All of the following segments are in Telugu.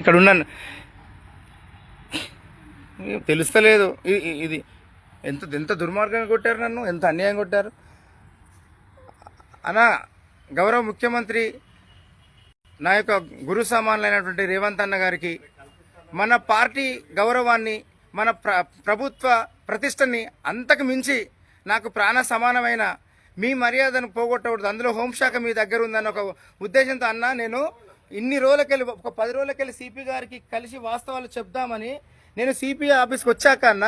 ఇక్కడ ఉన్నాను తెలుస్తలేదు. ఇది ఎంత ఎంత దుర్మార్గంగా కొట్టారు నన్ను ఎంత అన్యాయం కొట్టారు? అనా గౌరవ ముఖ్యమంత్రి నా యొక్క గురు సమానులైనటువంటి రేవంత్ అన్న గారికి మన పార్టీ గౌరవాన్ని మన ప్ర ప్రభుత్వ ప్రతిష్టని అంతకు మించి నాకు ప్రాణ సమానమైన మీ మర్యాదను పోగొట్టకూడదు. అందులో హోంశాఖ మీ దగ్గర ఉందన్న ఒక ఉద్దేశంతో అన్నా నేను ఇన్ని రోజులకెళ్ళి ఒక పది రోజులకెళ్ళి సిపి గారికి కలిసి వాస్తవాలు చెప్దామని నేను సిపిఐ ఆఫీస్కి వచ్చాక అన్న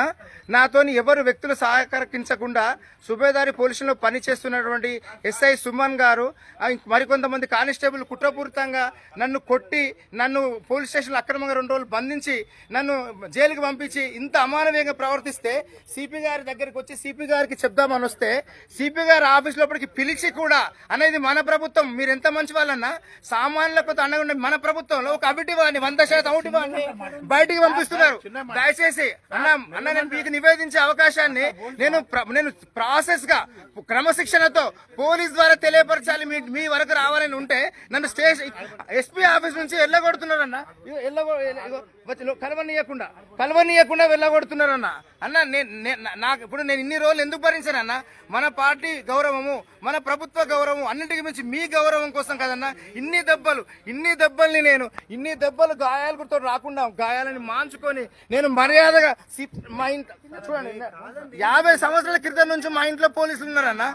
నాతోని ఎవరు వ్యక్తులు సహకరించకుండా సుబేదారి పోలీసులో పనిచేస్తున్నటువంటి ఎస్ఐ సుమన్ గారు మరికొంతమంది కానిస్టేబుల్ కుట్రపూరితంగా నన్ను కొట్టి నన్ను పోలీస్ స్టేషన్లో అక్రమంగా రెండు రోజులు బంధించి నన్ను జైలుకి పంపించి ఇంత అమానవీయంగా ప్రవర్తిస్తే సిపి గారి దగ్గరికి వచ్చి సిపి గారికి చెప్దామని వస్తే సిపి గారి ఆఫీస్ లోపలికి పిలిచి కూడా అనేది మన ప్రభుత్వం మీరు ఎంత మంచి వాళ్ళన్నా సామాన్యులకు అండగా ఉండే మన ప్రభుత్వంలో ఒక అవిటి వాడిని వంద శాతం అవుటి వాడిని బయటికి పంపిస్తున్నారు. దయచేసి అన్న అన్న నేను మీకు నివేదించే అవకాశాన్ని నేను నేను ప్రాసెస్గా క్రమశిక్షణతో పోలీస్ ద్వారా తెలియపరచాలి మీ మీ వరకు రావాలని ఉంటే నన్ను స్టేషన్ ఎస్పీ ఆఫీస్ నుంచి వెళ్ళగొడుతున్నారన్న కలవనీయకుండా కలవనీయకుండా వెళ్ళగొడుతున్నారన్న. అన్న నేను నాకు ఇప్పుడు నేను ఇన్ని రోజులు ఎందుకు భరించానన్న? మన పార్టీ గౌరవము మన ప్రభుత్వ గౌరవం అన్నింటికి మించి మీ గౌరవం కోసం కదన్నా ఇన్ని దెబ్బలు ఇన్ని దెబ్బల్ని నేను ఇన్ని దెబ్బలు గాయాలు గుర్తు రాకుండా గాయాలని మాంచుకొని నేను మర్యాదగా మా ఇంట్లో చూడండి యాభై సంవత్సరాల క్రితం నుంచి మా ఇంట్లో పోలీసులు ఉన్నారన్న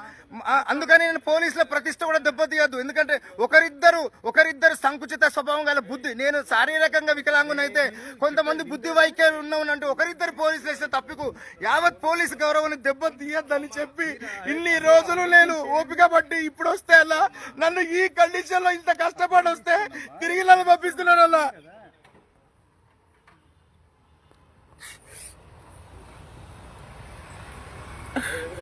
అందుకని నేను పోలీసుల ప్రతిష్ట కూడా దెబ్బతీయద్దు. ఎందుకంటే ఒకరిద్దరు ఒకరిద్దరు సంకుచిత స్వభావం గల బుద్ధి. నేను శారీరకంగా వికలాంగునైతే కొంతమంది బుద్ధి వైఖరి ఉన్నవనంటే ఒకరిద్దరు పోలీసులు వేస్తే తప్పికు యావత్ పోలీసు గౌరవాన్ని దెబ్బతీయద్దని చెప్పి ఇన్ని రోజులు నేను ఓపిక పట్టి ఇప్పుడు వస్తే అలా నన్ను ఈ కండిషన్లో ఇంత కష్టపడి వస్తే తిరిగి నన్ను పంపిస్తున్నాను అలా.